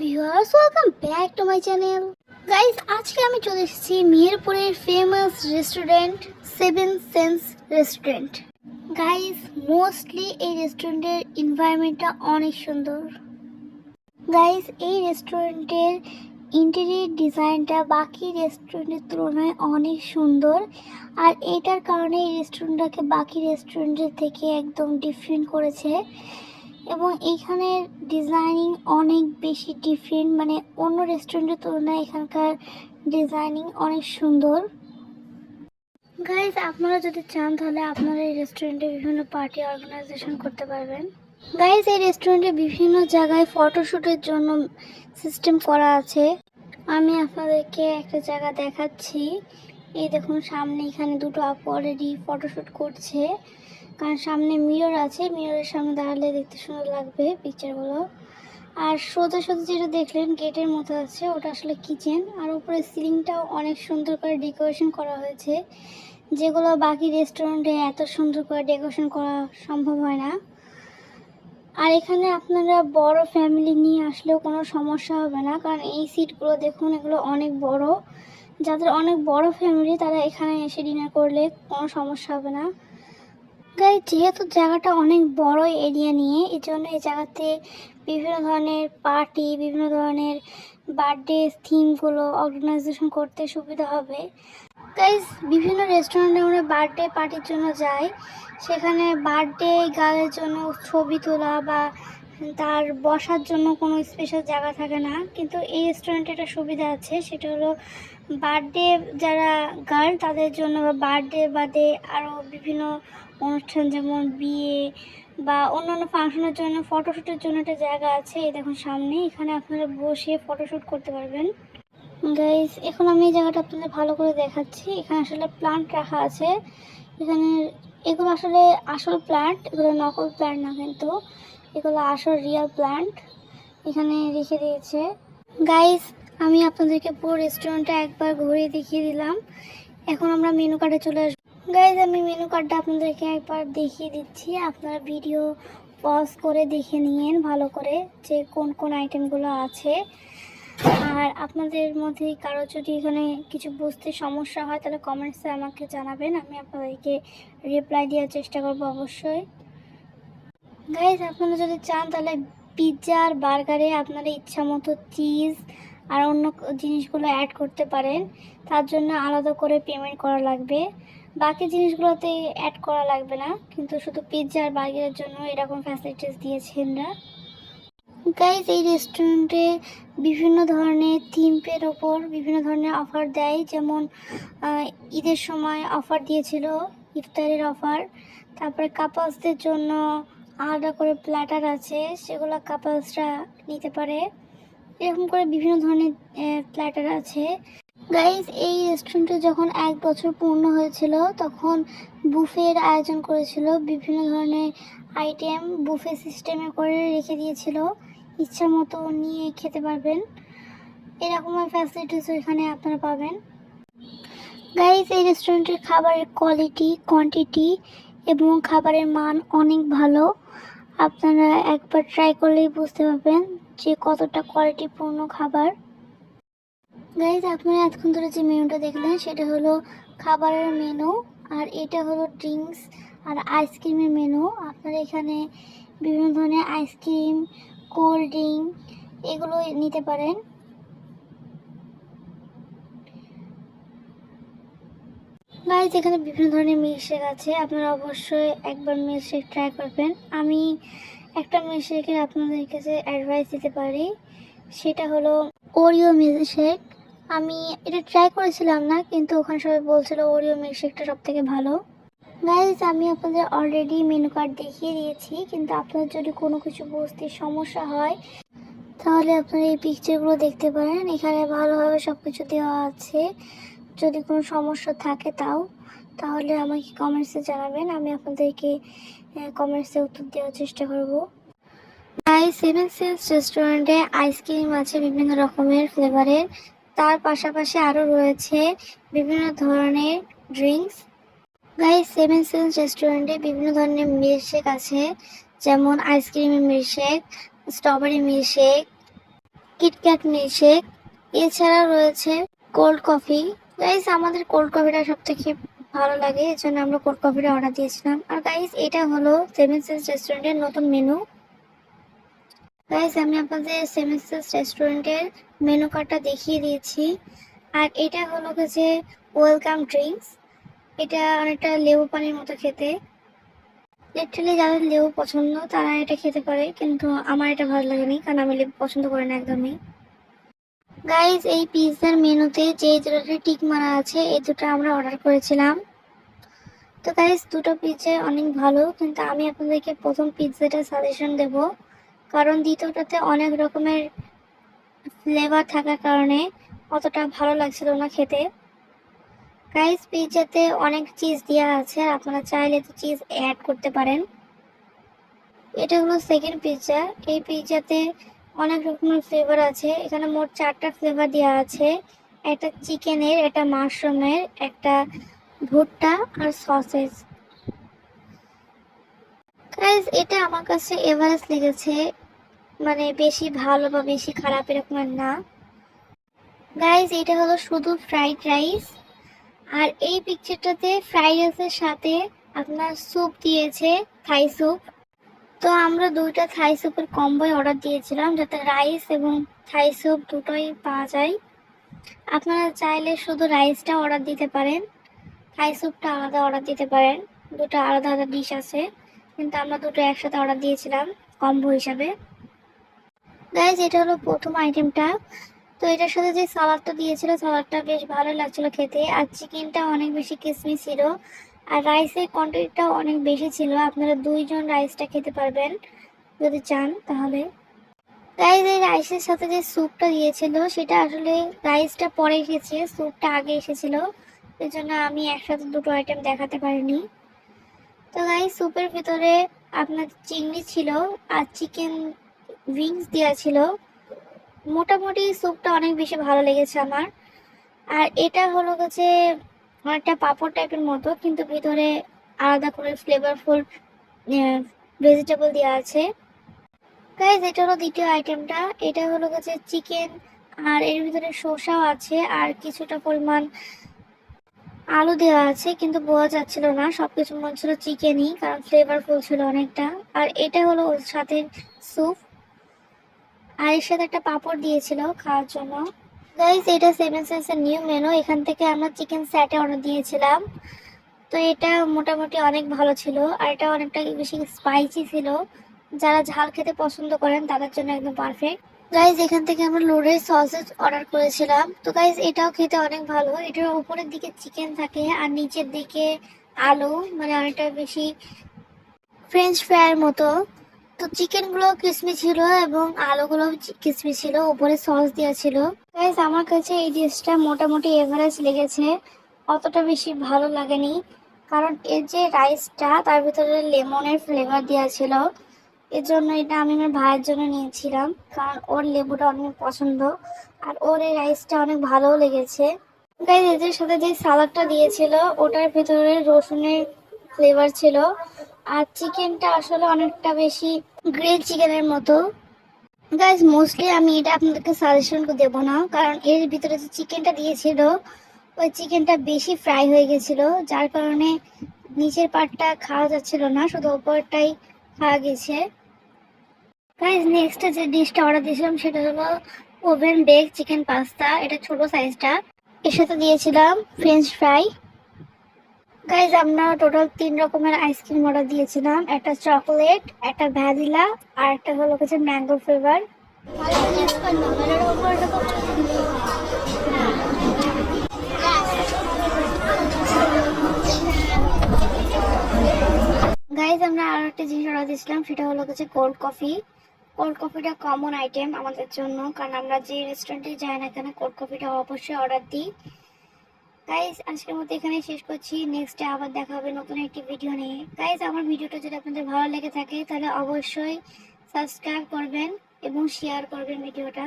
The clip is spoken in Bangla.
Viewers welcome back to my channel guys আজকে আমি চলে এসেছি মিরপুরের famous restaurant seven sense restaurant guys mostly এই রেস্টুরেন্টের এনভায়রনমেন্টটা অনেক সুন্দর। গাইস এই রেস্টুরেন্টের ইন্টেরিয়র ডিজাইনটা বাকি রেস্টুরেন্টের তুলনায় অনেক সুন্দর। আর এটার কারণে এই রেস্টুরেন্টটাকে বাকি রেস্টুরেন্টের থেকে একদম ডিফারেন্ট করেছে। এবং এইখানের ডিজাইনিং অনেক বেশি ডিফারেন্ট মানে অন্য রেস্টুরেন্টের তুলনায় এখানকার ডিজাইনিং অনেক সুন্দর। গাইজ আপনারা যদি চান তাহলে আপনারা এই রেস্টুরেন্টে বিভিন্ন পার্টি অর্গানাইজেশন করতে পারবেন। গাইজ এই রেস্টুরেন্টে বিভিন্ন জায়গায় ফটোশ্যুটের জন্য সিস্টেম করা আছে। আমি আপনাদেরকে একটা জায়গা দেখাচ্ছি। এই দেখুন, সামনে এখানে দুটো আপু ফটোশ্যুট করছে। কারণ সামনে মিরর আছে মিররের সামনে দাঁড়ালে দেখতে সুন্দর লাগবে পিকচারগুলো আর সোজা সোজা যেটা দেখলেন গেটের মতো আছে, ওটা আসলে কিচেন আর উপরে সিলিংটাও অনেক সুন্দর করে ডেকোরেশন করা হয়েছে, যেগুলো বাকি রেস্টুরেন্টে এত সুন্দর করে ডেকোরেশন করা সম্ভব হয় না। আর এখানে আপনারা বড় ফ্যামিলি নিয়ে আসলেও কোনো সমস্যা হবে না, কারণ এই সিটগুলো দেখুন, এগুলো অনেক বড়। যাদের অনেক বড় ফ্যামিলি তারা এখানে এসে ডিনার করলে কোনো সমস্যা হবে না। গাই যেহেতু জায়গাটা অনেক বড় এরিয়া নিয়ে এই জন্য এই জায়গাতে বিভিন্ন ধরনের পার্টি, বিভিন্ন ধরনের বার্থডে থিমগুলো, অর্গানাইজেশন করতে সুবিধা হবে। গাইজ বিভিন্ন রেস্টুরেন্টে আমরা বার্থডে পার্টির জন্য যাই। সেখানে বার্থডে গার্লের জন্য ছবি তোলা বা তার বসার জন্য কোনো স্পেশাল জায়গা থাকে না। কিন্তু এই রেস্টুরেন্টে একটা সুবিধা আছে, সেটা হলো বার্থডে যারা গার্ল, তাদের জন্য বা বার্থডে বাদে আরও বিভিন্ন অনুষ্ঠান, যেমন বিয়ে বা অন্যান্য ফাংশনের জন্য ফটোশ্যুটের জন্য একটা জায়গা আছে, এই দেখুন সামনে। এখানে আপনারা বসে ফটোশ্যুট করতে পারবেন। গাইজ এখন আমি এই জায়গাটা আপনাদের ভালো করে দেখাচ্ছি। এখানে আসলে প্লান্ট রাখা আছে। এখানে এগুলো আসলে আসল প্লান্ট এগুলো নকল প্লান্ট না কিন্তু। এগুলো আসল রিয়েল প্লান্ট এখানে রেখে দিয়েছে। গাইস আমি আপনাদেরকে পুরো রেস্টুরেন্টটা একবার ঘুরিয়ে দেখিয়ে দিলাম। এখন আমরা মেনু কার্ডে চলে আসব। গাইজ আমি মেনু কার্ডটা আপনাদেরকে একবার দেখিয়ে দিচ্ছি। আপনারা ভিডিও পজ করে দেখে নিয়েন ভালো করে যে কোন কোন আইটেমগুলো আছে। আর আপনাদের মধ্যে কারও যদি এখানে কিছু বুঝতে সমস্যা হয়, তাহলে কমেন্টসে আমাকে জানাবেন। আমি আপনাদেরকে রিপ্লাই দেওয়ার চেষ্টা করব অবশ্যই। গাইজ আপনারা যদি চান, তাহলে পিৎজা আর বার্গারে আপনারা ইচ্ছা মতো চিজ আর অন্য জিনিসগুলো অ্যাড করতে পারেন, তার জন্য আলাদা করে পেমেন্ট করা লাগবে। বাকি জিনিসগুলোতে অ্যাড করা লাগবে না, কিন্তু শুধু পিৎজা আর বার্গারের জন্য এরকম ফ্যাসিলিটিস দিয়েছেন না গাইজ এই রেস্টুরেন্টে বিভিন্ন ধরনের থিমের ওপর বিভিন্ন ধরনের অফার দেয়। যেমন ঈদের সময় অফার দিয়েছিল, ইফতারের অফার তারপরে কাপাসদের জন্য আলাদা করে প্ল্যাটার আছে, সেগুলো কাপাসরা নিতে পারে। এরকম করে বিভিন্ন ধরনের প্ল্যাটার আছে। গাইজ এই রেস্টুরেন্টে যখন এক বছর পূর্ণ হয়েছিল, তখন বুফের আয়োজন করেছিল, বিভিন্ন ধরনের আইটেম বুফে সিস্টেমে করে রেখে দিয়েছিল। ইচ্ছা মতো নিয়ে খেতে পারবেন। এরকম ফ্যাসিলিটিস এখানে আপনারা পাবেন। গাইজ এই রেস্টুরেন্টের খাবারের কোয়ালিটি কোয়ান্টিটি এবং খাবারের মান অনেক ভালো। আপনারা একবার ট্রাই করলেই বুঝতে পারবেন যে কতটা কোয়ালিটিপূর্ণ খাবার। গাইজ আপনারা এতক্ষণ ধরে যে মেনুটা দেখলেন, সেটা হলো খাবারের মেনু আর এটা হলো ড্রিঙ্কস আর আইসক্রিমের মেনু আপনারা এখানে বিভিন্ন ধরনের আইসক্রিম কোল্ড ড্রিঙ্ক এগুলো নিতে পারেন। গাইজ এখানে বিভিন্ন ধরনের মিল্কশেক আছে। আপনারা অবশ্যই একবার মিল্কশেক ট্রাই করবেন। আমি একটা মিল্কশেকের আপনাদের কাছে অ্যাডভাইস দিতে পারি। সেটা হলো ওরিও মিল্কশেক আমি এটা ট্রাই করেছিলাম না, কিন্তু ওখানে সবাই বলছিল ওরিও মিল্কশেকটা সব থেকে ভালো। গাইজ আমি আপনাদের অলরেডি মেনু কার্ড দেখিয়ে দিয়েছি, কিন্তু আপনাদের যদি কোনো কিছু বুঝতে সমস্যা হয়, তাহলে আপনারা এই পিকচারগুলো দেখতে পারেন। এখানে ভালোভাবে সব কিছু দেওয়া আছে। যদি কোনো সমস্যা থাকে তাও তাহলে আমাকে কমেন্টসে জানাবেন, আমি আপনাদেরকে কমেন্টসে উত্তর দেওয়ার চেষ্টা করব। তাই সেভেন সেন্স রেস্টুরেন্টে আইসক্রিম আছে বিভিন্ন রকমের ফ্লেভারের তার পাশাপাশি আরও রয়েছে বিভিন্ন ধরনের ড্রিঙ্কস গাইস সেভেন সেন্স রেস্টুরেন্টে বিভিন্ন ধরনের মিল্কশেক আছে, যেমন আইসক্রিমের milkshake strawberry milkshake KitKat milkshake এছাড়া রয়েছে কোল্ড কফি গাইস আমাদের কোল্ড কফিটা সব থেকে ভালো লাগে এর জন্য আমরা কোল্ড কফিটা অর্ডার দিয়েছিলাম। আর গাইস এটা হলো সেভেন সেন্স রেস্টুরেন্টের নতুন মেনু গাইস আমি আপনাদের সেভেন সেন্স রেস্টুরেন্টের মেনু কার্ডটা দেখিয়ে দিয়েছি। আর এটা হলো যে ওয়েলকাম ড্রিঙ্কস এটা অনেকটা লেবু পানির মতো খেতে। লিটারালি যাদের লেবু পছন্দ, তারা এটা খেতে পারে, কিন্তু আমার এটা ভালো লাগেনি, কারণ আমি লেবু পছন্দ করি না একদমই। গাইজ এই পিৎজার মেনুতে যে দুটোতে টিক মারা আছে, এই দুটো আমরা অর্ডার করেছিলাম। তো গাইজ দুটো পিৎজা অনেক ভালো, কিন্তু আমি আপনাদেরকে প্রথম পিৎজাটা সাজেশন দেব। কারণ দ্বিতীয়টাতে অনেক রকমের ফ্লেভার থাকার কারণে অতটা ভালো লাগছিল না খেতে। গাইস পিৎজাতে অনেক চিজ দেওয়া আছে আপনারা চাইলে তো চিজ অ্যাড করতে পারেন। এটা হলো সেকেন্ড পিৎজা এই পিৎজাতে অনেক রকমের ফ্লেভার আছে। এখানে মোট চারটা ফ্লেভার দেওয়া আছে। একটা চিকেনের, একটা মাশরুমের, একটা ভুট্টা আর সসেজ গাইস এটা আমার কাছে এভারেজ লেগেছে। মানে বেশি ভালো বা বেশি খারাপ এরকমের না। গাইস এটা হলো শুধু ফ্রাইড রাইস আর এই পিকচারটাতে ফ্রাইড রাইসের সাথে আপনার স্যুপ দিয়েছে থাই স্যুপ তো আমরা দুইটা থাই স্যুপের কম্বোই অর্ডার দিয়েছিলাম, যাতে রাইস এবং থাই স্যুপ দুটোই পাওয়া যায়। আপনারা চাইলে শুধু রাইসটা অর্ডার দিতে পারেন, থাই স্যুপটা আলাদা অর্ডার দিতে পারেন, দুটো আলাদা আলাদা ডিশ আছে, কিন্তু আমরা দুটো একসাথে অর্ডার দিয়েছিলাম কম্বো হিসাবে। গাইজ এটা হলো প্রথম আইটেমটা তো এটার সাথে যে সালাডটা দিয়েছিল সালাডটা বেশ ভালো লাগছিল খেতে। আর চিকেনটা অনেক বেশি কিসমি ছিল। আর রাইসের কোয়ান্টিটিটাও অনেক বেশি ছিল। আপনারা দুইজন রাইসটা খেতে পারবেন যদি চান তাহলে। গাইজ এই রাইসের সাথে যে স্যুপটা দিয়েছিল, সেটা আসলে রাইসটা পরে এসেছে স্যুপটা আগে এসেছিল। জন্য আমি একসাথে দুটো আইটেম দেখাতে পারিনি। তো গাইজ স্যুপের ভিতরে আপনার চিংড়ি ছিল আর চিকেন উইংস দেওয়া ছিল। মোটামুটি স্যুপটা অনেক বেশি ভালো লেগেছে আমার। আর এটা হলো হচ্ছে অনেকটা পাঁপড় টাইপের মতো, কিন্তু ভিতরে আলাদা করে ফ্লেভারফুল ভেজিটেবল দেওয়া আছে। গাইজ এটা হলো দ্বিতীয় আইটেমটা এটা হলো গেছে চিকেন আর এর ভিতরে শসাও আছে, আর কিছুটা পরিমাণ আলু দেওয়া আছে, কিন্তু বোঝা যাচ্ছিল না। সবকিছু মনে ছিল চিকেনই কারণ ফ্লেভারফুল ছিল অনেকটা। আর এটা হলো ওর সাথে স্যুপ আর এর সাথে একটা পাপড় দিয়েছিল খাওয়ার জন্য। গাইস এটা সেভেন সেন্সের নিউ মেনু এখান থেকে আমরা চিকেন স্যাটে অর্ডার দিয়েছিলাম। তো এটা মোটামুটি অনেক ভালো ছিল। আর এটা অনেকটা বেশি স্পাইসি ছিল। যারা ঝাল খেতে পছন্দ করেন, তাদের জন্য একদম পারফেক্ট গাইজ এখান থেকে আমরা লোডের সসেজ অর্ডার করেছিলাম। তো গাইজ এটাও খেতে অনেক ভালো। এটার উপরের দিকে চিকেন থাকে, আর নিচের দিকে আলু। মানে অনেকটা বেশি ফ্রেঞ্চ ফ্রাইয়ের মতো। তো চিকেনগুলো ক্রিসপি ছিল এবং আলুগুলো ক্রিসপি ছিল, উপরে সস দেওয়া ছিল। গাইজ আমার কাছে এই ডিশটা মোটামুটি এভারেজ লেগেছে। অতটা বেশি ভালো লাগেনি, কারণ এর যে রাইসটা তার ভিতরে লেমনের ফ্লেভার দেওয়া ছিল। এর জন্য এটা আমি আমার ভাইয়ের জন্য নিয়েছিলাম, কারণ ওর লেবুটা অনেক পছন্দ, আর ওর এই রাইসটা অনেক ভালোও লেগেছে। গাইজ এদের সাথে যে সালাডটা দিয়েছিল, ওটার ভিতরে রসুনের ফ্লেভার ছিল, আর চিকেনটা আসলে অনেকটা বেশি গ্রিল চিকেনের মতো। গাইজ মোস্টলি আমি এটা আপনাদেরকে সাজেশন দেবো না, কারণ এর ভিতরে যে চিকেনটা দিয়েছিল, ওই চিকেনটা বেশি ফ্রাই হয়ে গেছিল, যার কারণে নিচের পার্টটা খাওয়া যাচ্ছিল না, শুধু ওপরটাই খাওয়া গেছে। গাইজ নেক্সট যে ডিশটা অর্ডার দিয়েছিলাম, সেটা হলো ওভেন বেক চিকেন পাস্তা এটা ছোট সাইজটা এর সাথে দিয়েছিলাম ফ্রেঞ্চ ফ্রাই গাইজ আমরা টোটাল তিন রকমের আইসক্রিম অর্ডার দিয়েছিলাম। একটা চকলেট একটা ভ্যানিলা আর একটা হলো হচ্ছে ম্যাঙ্গো ফ্লেভার গাইজ আমরা আর একটা জিনিস অর্ডার দিয়েছিলাম, সেটা হলো হচ্ছে কোল্ড কফি কোল্ড কফিটা কমন আইটেম আমাদের জন্য, কারণ আমরা যে রেস্টুরেন্টে যাই না কেন কোল্ড কফিটা অবশ্যই অর্ডার দিই। গাইজ আজকের মতো এখানে শেষ করছি। নেক্সটে আবার দেখা হবে নতুন একটি ভিডিও নিয়ে। গাইজ আমার ভিডিওটা যদি আপনাদের ভালো লেগে থাকে, তাহলে অবশ্যই সাবস্ক্রাইব করবেন এবং শেয়ার করবেন ভিডিওটা